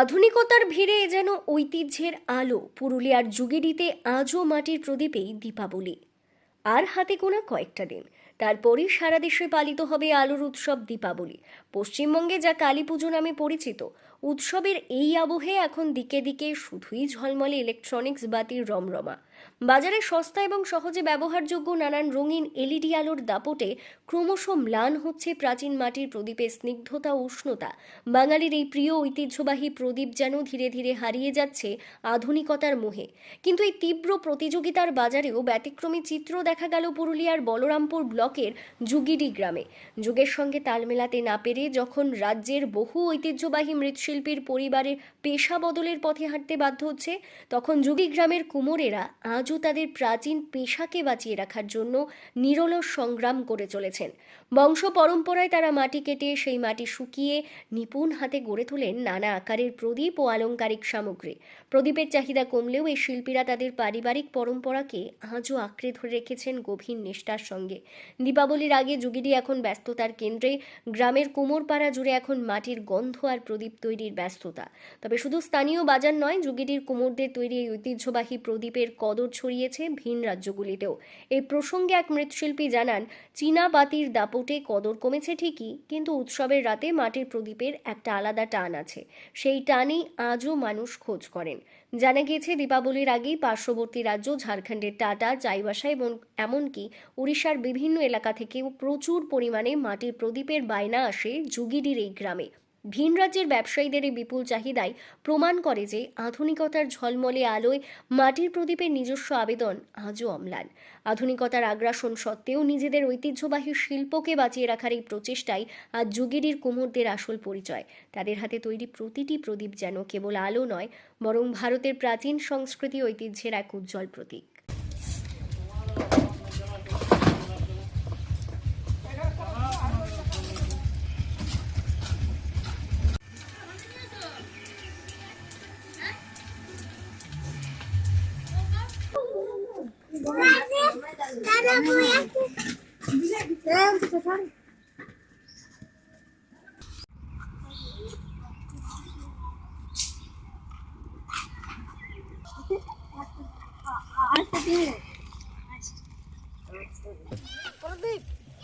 আধুনিকতার ভিড়ে যেন ঐতিহ্যের আলো পুরুলিয়ার যুগেরিতে আজও মাটির প্রদীপেই দীপাবলি। আর হাতে কোনা কয়েকটা দিন। তারপরই সারা দেশে পালিত হবে আলোর উৎসব দীপাবলি। পশ্চিমবঙ্গে যা কালী পুজো নামে পরিচিত উৎসবের এই আবহে এখন দিকে দিকে শুধুই ঝলমলে ইলেকট্রনিক্স বাতির রমরমা। বাজারে সস্তা এবং সহজে ব্যবহারযোগ্য নানান রঙিন এলইডি আলোর দাপটে ক্রমশ ম্লান হচ্ছে প্রাচীন মাটির প্রদীপের স্নিগ্ধতা উষ্ণতা। বাঙালির এই প্রিয় ঐতিহ্যবাহী প্রদীপ যেন ধীরে ধীরে হারিয়ে যাচ্ছে আধুনিকতার মোহে। কিন্তু এই তীব্র প্রতিযোগিতার বাজারেও ব্যতিক্রমী চিত্র দেখা গেল পুরুলিয়ার বলরামপুর ব্লকের যুগিডি গ্রামে। যুগের সঙ্গে তাল মেলাতে না পেরে যখন রাজ্যের বহু ঐতিহ্যবাহী মৃৎশিল্পীর পরিবারের পেশা বদলের পথে হাঁটতে বাধ্য হচ্ছে। তখন যুগি গ্রামের কুমোরেরা আজও তাদের প্রাচীন পেশাকে বাঁচিয়ে রাখার জন্য নিরলস সংগ্রাম করে চলেছেন। বংশ পরম্পরায় তারা মাটি কেটে সেই মাটি শুকিয়ে নিপুণ হাতে গড়ে তোলেন নানা আকারের প্রদীপ ও আলংকারিক সামগ্রী। প্রদীপের চাহিদা কমলেও এই শিল্পীরা তাদের পারিবারিক পরম্পরাকে আজও আঁকড়ে ধরে রেখেছেন গভীর নিষ্ঠার সঙ্গে। দীপাবলির আগে যুগিডি এখন ব্যস্ততার কেন্দ্রে, গ্রামের কুমোরপাড়া জুড়ে এখন মাটির গন্ধ আর প্রদীপ তৈরির ব্যস্ততা। তবে শুধু স্থানীয় বাজার নয় যুগিডির কুমোরদের তৈরি এই ঐতিহ্যবাহী প্রদীপের কদর ছড়িয়েছে ভিন রাজ্যগুলিতেও। এই প্রসঙ্গে এক মৃৎশিল্পী জানান, চীনা বাতির দাপটে কদর কমেছে ঠিকই, কিন্তু উৎসবের রাতে মাটির প্রদীপের একটা আলাদা টান আছে। সেই টানই আজও মানুষ খোঁজ করেন। জানা গিয়েছে, দীপাবলির আগেই পার্শ্ববর্তী রাজ্য ঝাড়খণ্ডের টাটা চাইবাসা এবং এমনকি উড়িষ্যার বিভিন্ন এলাকা থেকেও প্রচুর পরিমাণে মাটির প্রদীপের বায়না আসে যুগিডির এই গ্রামে। ভিন রাজ্যের ব্যবসায়ীদের এই বিপুল চাহিদায় প্রমাণ করে যে আধুনিকতার ঝলমলে আলোয় মাটির প্রদীপের নিজস্ব আবেদন আজও অম্লান। আধুনিকতার আগ্রাসন সত্ত্বেও নিজেদের ঐতিহ্যবাহী শিল্পকে বাঁচিয়ে রাখার এই প্রচেষ্টাই আজ যুগিরির কুমোরদের আসল পরিচয়। তাদের হাতে তৈরি প্রতিটি প্রদীপ যেন কেবল আলো নয়, বরং ভারতের প্রাচীন সংস্কৃতি ঐতিহ্যের এক উজ্জ্বল প্রতীক।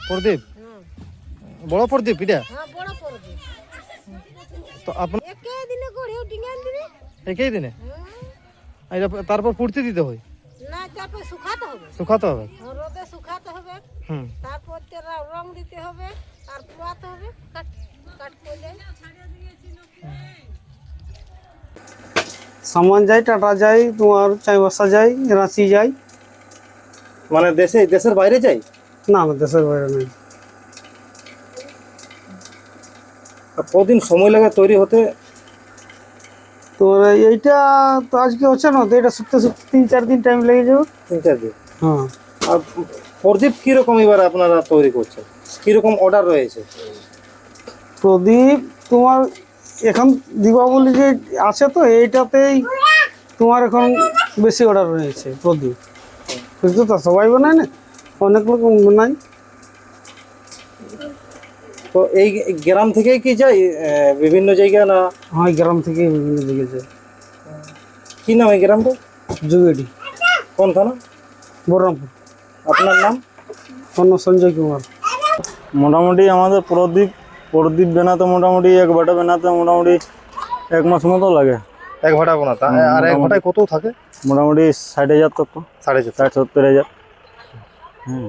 প্রদীপ। বড় প্রদীপ এটা? হ্যাঁ তো আপনার একে দিনে একই দিনে? তারপর পুড়তে দিতে হয়। তারপর শুকাতে হবে। শুকাতে হবে? রোদে শুকাতে হবে। হুম। তারপর তেরা রং দিতে হবে আর পোয়াতে হবে। কাট কাট করলে সামান যায় টাটা যায় তোমার চাইবাসা যায় রাঁচি যায় মানে দেশে দেশের বাইরে যাই? না আমার দেশের বাইরে নেই। কদিন সময় লাগে তৈরি হতে? তোমার এইটা তো আজকে হচ্ছে না তো এটা শুকতে শুকতে তিন চার দিন টাইম লেগে যাবে। তিন চার দিন? হ্যাঁ। আর প্রদীপ কীরকম এবার আপনারা তৈরি করছেন? কীরকম অর্ডার রয়েছে? প্রদীপ তোমার এখন দীপাবলি যে আছে তো এইটাতেই তোমার এখন বেশি অর্ডার রয়েছে প্রদীপ। বুঝতে তো সবাই বানায় না? অনেক লোক বানায়। তো এই গ্রাম থেকে কি যায়? বিভিন্ন জায়গা না? হয় গ্রাম থেকে বিভিন্ন দিকে যায়। কি নাম এই গ্রামটা? যুগেডি। কোন থানা? বহরমপুর আপনার নাম? অন্য সঞ্জয় কুমার। মোটামুটি আমাদের প্রদীপ প্রদীপ বানাতে মোটামুটি এক বাটা বানাতে মোটামুটি এক মাস মতো লাগে। এক ভাটা বানাতা। আর এক ভাটায় কত থাকে? মোটামুটি ষাট হাজার তত। সাড়ে চার ষাট সত্তর হাজার। হুম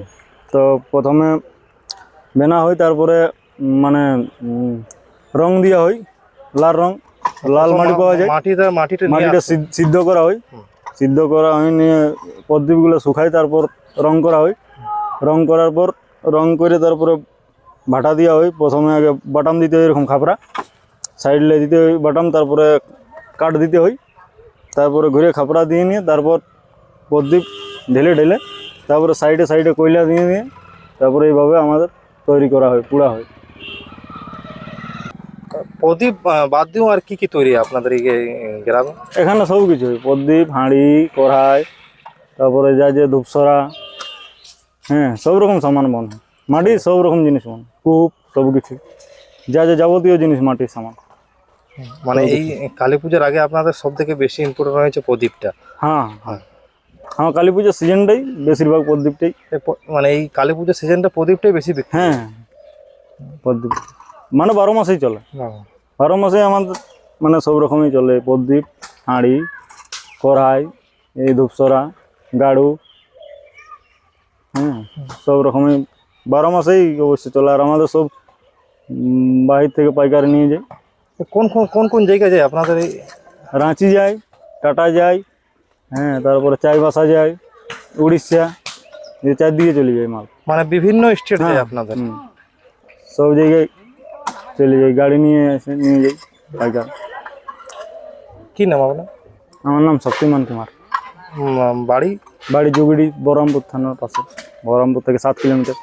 তো প্রথমে বেনা হয় তারপরে মানে রং দেওয়া হয় লাল রং লাল মাটি পাওয়া যায়। মাটিটা মাটিটা মাটিটা সিদ্ধ- সিদ্ধ করা হয় সিদ্ধ করা হয় নিয়ে প্রদীপগুলো শুকায় তারপর রং করা হয় রং করার পর রং করে তারপরে ভাটা দেওয়া হয় প্রথমে আগে বাটাম দিতে হয় এরকম খাপড়া। সাইডলে দিতে হয় বাটাম তারপরে কাঠ দিতে হয় তারপরে ঘুরে খাপড়া দিয়ে নিয়ে তারপর প্রদীপ ঢেলে ঢেলে তারপরে সাইডে সাইডে কয়লা দিয়ে নিয়ে তারপরে এইভাবে আমাদের তৈরি করা হয় পুড়া হয় প্রদীপ বাদ দিয়েও আর কি কি তৈরি আপনাদের এই গ্রামে? এখানে সব কিছু প্রদীপ হাঁড়ি কড়াই তারপরে যা যে ধূপসরা হ্যাঁ সব রকম সামান বন। মাটির সব রকম জিনিস বন কূপ সব কিছু। যা যা যাবতীয় জিনিস মাটির সামান। মানে এই কালী পূজার আগে আপনাদের সব থেকে বেশি ইম্পর্টেন্ট হয়েছে প্রদীপটা? হ্যাঁ হ্যাঁ। হ্যাঁ কালী পুজোর সিজনটাই বেশিরভাগ প্রদীপটাই। মানে এই কালী পুজোর সিজনটা প্রদীপটাই বেশি হ্যাঁ প্রদীপ। মানে বারো মাসেই চলে। হ্যাঁ। বারো মাসে আমাদের মানে সব রকমই চলে। প্রদীপ হাঁড়ি কড়াই এই ধূপসরা গাড়ু হ্যাঁ সব রকমই বারো মাসেই অবশ্যই চলে। আর আমাদের সব উম, বাহির থেকে পাইকারি নিয়ে যায় এ কোন কোন কোন কোন জায়গায় যায় আপনাদের এই? রাঁচি যায় টাটা যায় হ্যাঁ তারপরে চাইবাসা যায় উড়িষ্যা এই চারদিকে চলে যায় মাল। মানে বিভিন্ন স্টেট যায় হ্যাঁ, আপনাদের? হুম। সব জায়গায় চলে যাই গাড়ি নিয়ে এসে নিয়ে যাই পাইকার। কি নাম আপনার? আমার নাম শক্তিমান কুমার। বাড়ি? বাড়ি জুগিড়ি বহরমপুর থানার পাশে বহরমপুর থেকে সাত কিলোমিটার।